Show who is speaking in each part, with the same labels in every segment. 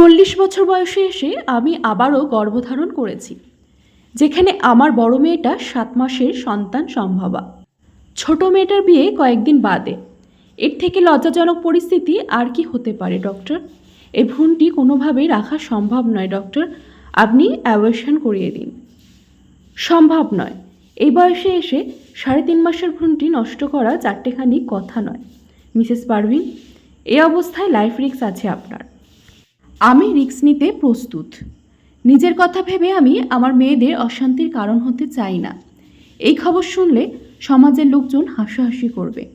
Speaker 1: চল্লিশ বছর বয়সে এসে আমি আবারও গর্ভধারণ করেছি, যেখানে আমার বড় মেয়েটা সাত মাসের সন্তান সম্ভবা। ছোট মেয়েটার বিয়ে কয়েকদিন বাদে। এর থেকে লজ্জাজনক পরিস্থিতি আর কি হতে পারে, ডক্টর? এই ভ্রূণটি কোনোভাবেই রাখা সম্ভব নয়, ডক্টর। আপনি অ্যাওয়েশন করিয়ে দিন। সম্ভব নয়। এই বয়সে এসে সাড়ে তিন মাসের ভ্রূণটি নষ্ট করা চারটেখানি কথা নয়। মিসেস পারভিন এই অবস্থায় লাইফ রিস্ক আছে আপনার। আমি রিস্ক নিতে প্রস্তুত। নিজের কথা ভেবে আমি আমার মেয়েদের অশান্তির কারণ হতে চাই না। এই খবর শুনলে সমাজের লোকজন হাসাহাসি করবে।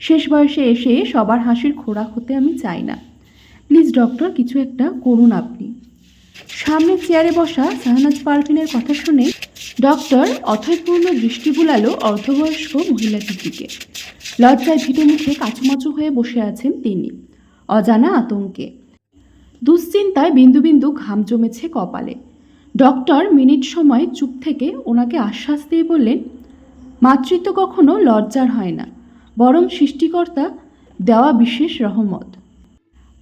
Speaker 1: শেষ বয়সে এসে সবার হাসির খোরাক হতে আমি চাই না। প্লিজ ডক্টর, কিছু একটা করুন আপনি। সামনে চেয়ারে বসা শাহনাজ পারভিনের কথা শুনে ডক্টর অথয়পূর্ণ দৃষ্টি বুলালো অর্ধবয়স্ক মহিলাটির দিকে। লজ্জায় ভিটে মুখে কাচুমাচু হয়ে বসে আছেন তিনি। অজানা আতঙ্কে। দুশ্চিন্তায় বিন্দু বিন্দু ঘাম জমেছে কপালে। ডক্টর মিনিট সময় চুপ থেকে ওনাকে আশ্বাস দিয়ে বললেন, মাতৃত্ব কখনো লজ্জার হয় না, বরং সৃষ্টিকর্তা দেওয়া বিশেষ রহমত।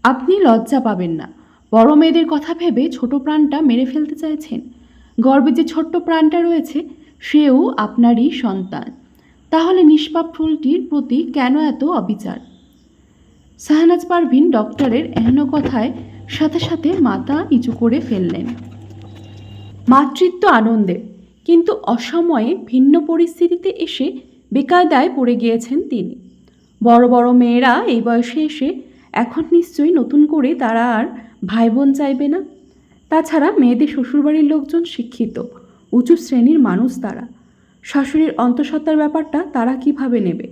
Speaker 1: আপনি লজ্জা পাবেন না। বড় মেয়েদের কথা ভেবে ছোট প্রাণটা মেরে ফেলতে চাইছেন। গর্বে যে ছোট্ট প্রাণটা রয়েছে, সেও আপনারই সন্তান। তাহলে নিষ্পাপ ফুলটির প্রতি কেন এত অবিচার? শাহনাজ পারভিন ডক্টরের এহেন কথায় সাথে সাথে মাথা নিচু করে ফেললেন। মাতৃত্ব আনন্দে, কিন্তু অসময়ে ভিন্ন পরিস্থিতিতে এসে বেকায়দায় পড়ে গিয়েছেন তিনি। বড় বড় মেয়েরা এই বয়সে এসে এখন নিশ্চয়ই নতুন করে তারা আর ভাই বোন চাইবে না। তাছাড়া মেয়েদের শ্বশুরবাড়ির লোকজন শিক্ষিত, উঁচু শ্রেণির মানুষ তারা। শাশুড়ির অন্তঃসত্ত্বার ব্যাপারটা তারা কীভাবে নেবে?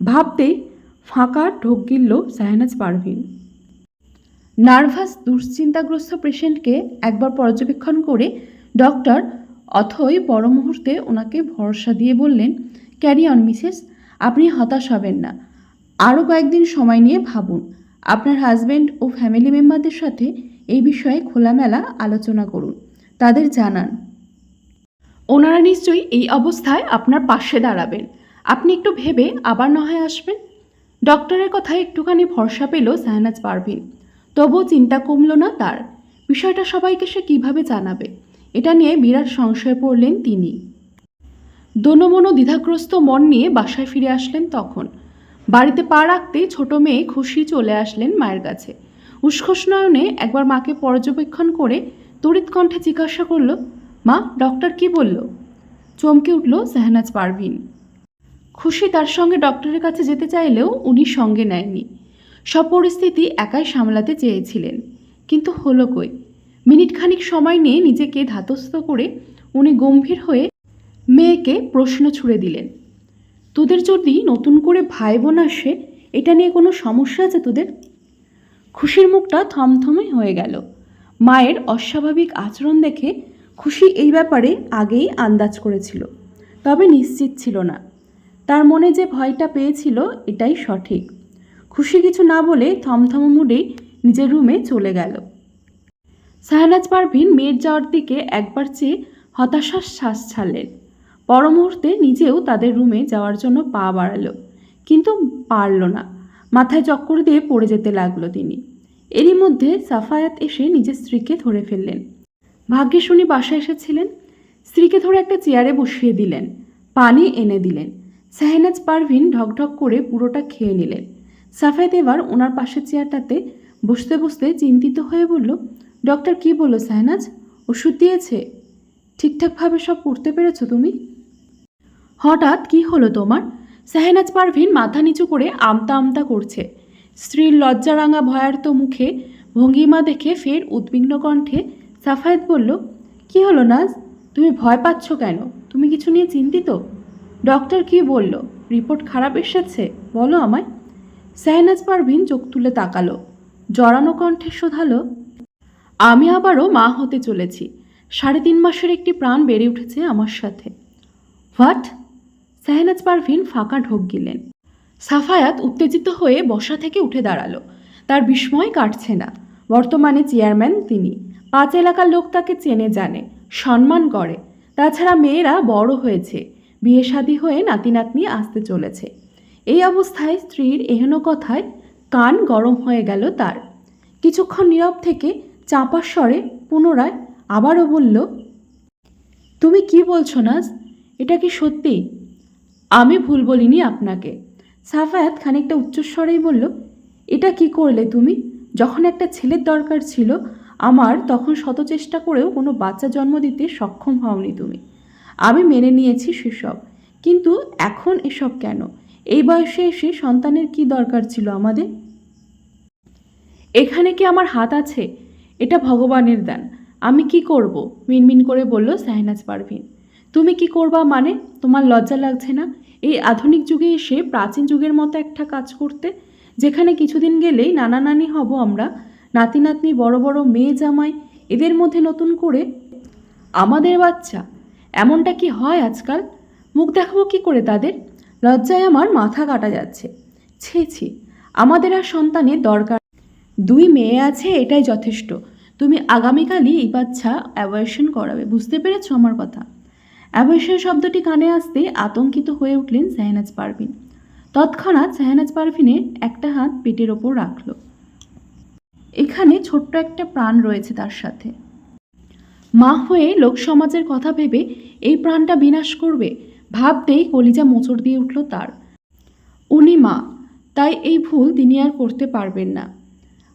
Speaker 1: ভাবতেই ফাঁকা ঢোক গিলল সাহেনাজ পারভিন। নার্ভাস, দুশ্চিন্তাগ্রস্ত পেশেন্টকে একবার পর্যবেক্ষণ করে ডক্টর অথই পর মুহূর্তে ওনাকে ভরসা দিয়ে বললেন ক্যারি অন মিসেস আপনি হতাশ হবেন না। আরও কয়েকদিন সময় নিয়ে ভাবুন। আপনার হাজবেন্ড ও ফ্যামিলি মেম্বারদের সাথে এই বিষয়ে খোলামেলা আলোচনা করুন। তাদের জানান। ওনারা নিশ্চয়ই এই অবস্থায় আপনার পাশে দাঁড়াবেন। আপনি একটু ভেবে আবার না হয় আসবেন। ডক্টরের কথায় একটুখানি ভরসা পেল সাহনাজ পারভিন। তবুও চিন্তা কমল না তার। বিষয়টা সবাইকে সে কীভাবে জানাবে? এটা নিয়ে বিরাট সংশয়ে পড়লেন তিনি। দোনমনো দ্বিধাগ্রস্ত মন নিয়ে বাসায় ফিরে আসলেন তখন। বাড়িতে পা রাখতেই ছোট মেয়ে খুশি চলে আসলেন মায়ের কাছে। নয়নে একবার মাকে পর্যবেক্ষণ করে তড়িৎ কণ্ঠে জিজ্ঞাসা করল, মা, ডক্টর কি বলল? চমকে উঠল শাহনাজ পারভিন। খুশি তার সঙ্গে ডক্টরের কাছে যেতে চাইলেও উনি সঙ্গে নেয়নি। সব পরিস্থিতি একাই সামলাতে চেয়েছিলেন। কিন্তু হলো কই? মিনিট খানিক সময় নিয়ে নিজেকে ধাতস্থ করে উনি গম্ভীর হয়ে মেয়েকে প্রশ্ন ছুড়ে দিলেন, তোদের যদি নতুন করে ভাই বোন আসে, এটা নিয়ে কোনো সমস্যা আছে তোদের? খুশির মুখটা থমথমে হয়ে গেল। মায়ের অস্বাভাবিক আচরণ দেখে খুশি এই ব্যাপারে আগেই আন্দাজ করেছিল, তবে নিশ্চিত ছিল না। তার মনে যে ভয়টা পেয়েছিল, এটাই সঠিক। খুশি কিছু না বলে থমথম মুডেই নিজের রুমে চলে গেল। শাহনাজ পারভিন মেয়ের যাওয়ার দিকে একবার চেয়ে হতাশার শ্বাস ছাড়লেন। পর মুহূর্তে নিজেও তাদের রুমে যাওয়ার জন্য পা বাড়ালো, কিন্তু পারল না। মাথায় চক্কর দিয়ে পড়ে যেতে লাগল তিনি। এরই মধ্যে সাফায়াত এসে নিজের স্ত্রীকে ধরে ফেললেন। ভাগ্যে শুনি বাসায় এসেছিলেন। স্ত্রীকে ধরে একটা চেয়ারে বসিয়ে দিলেন। পানি এনে দিলেন। শাহনাজ পারভিন ঢকঢক করে পুরোটা খেয়ে নিলেন। সাফায়াত এবার ওনার পাশের চেয়ারটাতে বসতে বসতে চিন্তিত হয়ে বলল, ডক্টর কি বলল শাহনাজ ওষুধ দিয়েছে? ঠিকঠাকভাবে সব পড়তে পেরেছ তুমি? হঠাৎ কি হলো তোমার? শাহনাজ পারভিন মাথা নিচু করে আমতা আমতা করছে। স্ত্রীর লজ্জারাঙা ভয়ার্ত মুখে ভঙ্গিমা দেখে ফের উদ্বিগ্ন কণ্ঠে সাফায়েত বলল, কি হলো নাজ? তুমি ভয় পাচ্ছ কেন? তুমি কিছু নিয়ে চিন্তিত? ডক্টর কি বলল? রিপোর্ট খারাপ এসেছে? বলো আমায়। শাহনাজ পারভিন চোখ তুলে তাকালো। জড়ানো কণ্ঠে শোধালো, আমি আবারও মা হতে চলেছি। সাড়ে তিন মাসের একটি প্রাণ বেড়ে উঠেছে আমার সাথে। হোয়াট? শাহনাজ পারভিন ফাঁকা ঢোক গিলেন। সাফায়াত উত্তেজিত হয়ে বসা থেকে উঠে দাঁড়াল। তার বিস্ময় কাটছে না। বর্তমানে চেয়ারম্যান তিনি। পাঁচ এলাকার লোক তাকে চেনে জানে, সম্মান করে। তাছাড়া মেয়েরা বড় হয়েছে। বিয়ে শাদী হয়ে নাতি নাতনি আসতে চলেছে। এই অবস্থায় স্ত্রীর এহেন কথায় কান গরম হয়ে গেল তার। কিছুক্ষণ নীরব থেকে চাপার স্বরে পুনরায় আবারও বলল, তুমি কি বলছো নাজ? এটা কি সত্যি? আমি ভুল বলিনি আপনাকে। সাফায়াত খানিকটা উচ্চস্বরেই বলল, এটা কি করলে তুমি? যখন একটা ছেলের দরকার ছিল, আমার তখন শত চেষ্টা করেও কোনো বাচ্চা জন্ম দিতে সক্ষম হওনি তুমি। আমি মেনে নিয়েছি সেসব। কিন্তু এখন এসব কেন? এই বয়সে এসে সন্তানের কি দরকার ছিল আমাদের? এখানে কি আমার হাত আছে? এটা ভগবানের দান। আমি কি করব? মিনমিন করে বলল সাহনাজ পারভিন। তুমি কি করবা মানে? তোমার লজ্জা লাগছে না? এই আধুনিক যুগে এসে প্রাচীন যুগের মতো একটা কাজ করতে, যেখানে কিছুদিন গেলেই নানা নানি হব আমরা, নাতি নাতনি, বড় বড় মেয়ে জামাই, এদের মধ্যে নতুন করে আমাদের বাচ্চা। এমনটা কি হয় আজকাল? মুখ দেখাবো কি করে তাদের? লজ্জায় আমার মাথা কাটা যাচ্ছে। ছি ছি, আমাদের আর সন্তানের দরকার। দুই মেয়ে আছে, এটাই যথেষ্ট। তুমি আগামীকালই এই বাচ্চা অ্যাবয়েশন করাবে, বুঝতে পেরেছ আমার কথা? অ্যাবয়েশন শব্দটি কানে আসতে আতঙ্কিত হয়ে উঠলেন শাহনাজ পারভিন। তৎক্ষণাৎ শাহনাজ পারভিনের একটা হাত পেটের ওপর রাখল। এখানে ছোট্ট একটা প্রাণ রয়েছে তার সাথে। মা হয়ে লোক সমাজের কথা ভেবে এই প্রাণটা বিনাশ করবে ভাবতেই কলিজা মোচড় দিয়ে উঠল তার। উনি মা, তাই এই ভুল তিনি আর করতে পারবেন না।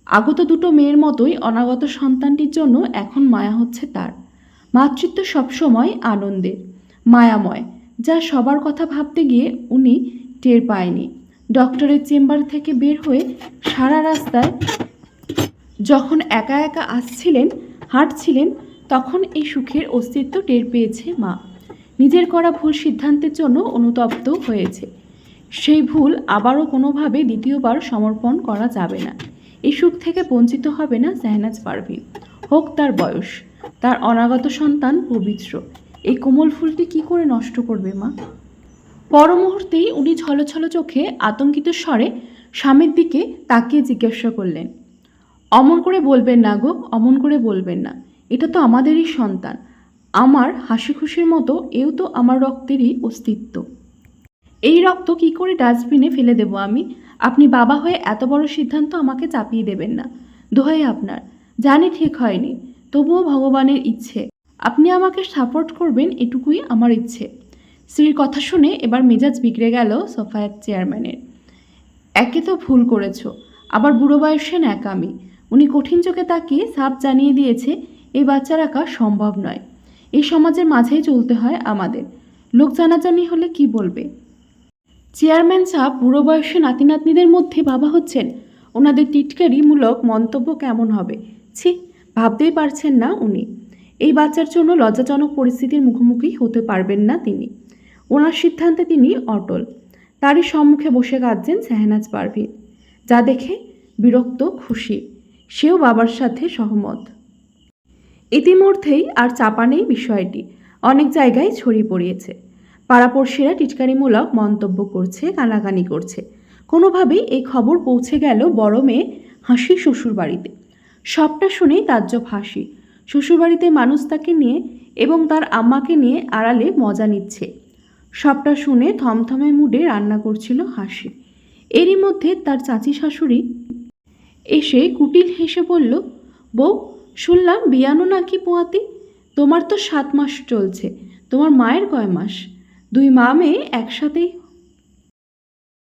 Speaker 1: আগত দুটো মেয়ের মতোই অনাগত সন্তানটির জন্য এখন মায়া হচ্ছে তার। মাতৃত্ব সবসময় আনন্দের মায়াময়, যা সবার কথা ভাবতে গিয়ে উনি টের পায়নি। ডক্টরের চেম্বার থেকে বের হয়ে সারা রাস্তায় যখন একা একা আসছিলেন, হাঁটছিলেন, তখন এই সুখের অস্তিত্ব টের পেয়েছে মা। নিজের করা ভুল সিদ্ধান্তের জন্য অনুতপ্ত হয়েছে। সেই ভুল আবারও কোনোভাবে দ্বিতীয়বার সমর্পণ করা যাবে না। এই সুখ থেকে বঞ্চিত হবে না শাহনাজ পারভিন। হোক তার বয়স, তার অনাগত সন্তান পবিত্র। এই কোমল ফুলটি কি করে নষ্ট করবে মা? মুহূর্তেই উনি ছলছল চোখে আতঙ্কিত স্বরে স্বামীর দিকে তাকিয়ে জিজ্ঞাসা করলেন, অমন করে বলবেন না গো, অমন করে বলবেন না। এটা তো আমাদেরই সন্তান। আমার হাসি খুশির মতো এও তো আমার রক্তেরই অস্তিত্ব। এই রক্ত কি করে ডাস্টবিনে ফেলে দেব আমি? আপনি বাবা হয়ে এত বড় সিদ্ধান্ত আমাকে চাপিয়ে দেবেন না। দোহাই আপনার। জানি ঠিক হয়নি। তবুও ভগবানের ইচ্ছে। আপনি আমাকে সাপোর্ট করবেন এটুকুই আমার ইচ্ছে। স্ত্রীর কথা শুনে এবার মেজাজ বিগড়ে গেল সোফায়াত চেয়ারম্যানের। একে তো ভুল করেছ। আবার বুড়ো বয়সে ন্যাকামি। উনি কঠিন চোখে তাকিয়ে সাপ জানিয়ে দিয়েছে, এই বাচ্চা রাখা সম্ভব নয়। এই সমাজের মাঝেই চলতে হয় আমাদের। লোক জানাজানি হলে কি বলবে? চেয়ারম্যান সাহেব বুড়ো বয়সে নাতি নাতনিদের মধ্যে বাবা হচ্ছেন। ওনাদের টিটকারিমূলক মন্তব্য কেমন হবে? ছি, ভাবতেই পারছেন না উনি। এই বাচ্চার জন্য লজ্জাজনক পরিস্থিতির মুখোমুখি হতে পারবেন না তিনি। ওনার সিদ্ধান্তে তিনি অটল। তারই সম্মুখে বসে কাঁদছেন শাহনাজ পারভিন। যা দেখে বিরক্ত, খুশি। সেও বাবার সাথে সহমত। ইতিমধ্যেই আর চাপা নেই বিষয়টি। অনেক জায়গায় ছড়িয়ে পড়িয়েছে। পাড়াপড়শিরা টিটকারিমূলক মন্তব্য করছে, কানাকানি করছে। কোনোভাবেই এই খবর পৌঁছে গেল বড় মেয়ে হাসি শ্বশুরবাড়িতে। সবটা শুনেই তাজ্জব হাসি। শ্বশুরবাড়িতে মানুষ তাকে নিয়ে এবং তার আম্মাকে নিয়ে আড়ালে মজা নিচ্ছে। সবটা শুনে থমথমে মুডে রান্না করছিল হাসি। এরই মধ্যে তার চাচি শাশুড়ি এসে কুটিল হেসে বলল, বউ শুনলাম বিয়ানো নাকি পোয়াতি? তোমার তো সাত মাস চলছে, তোমার মায়ের কয় মাস? দুই মা মেয়ে একসাথেই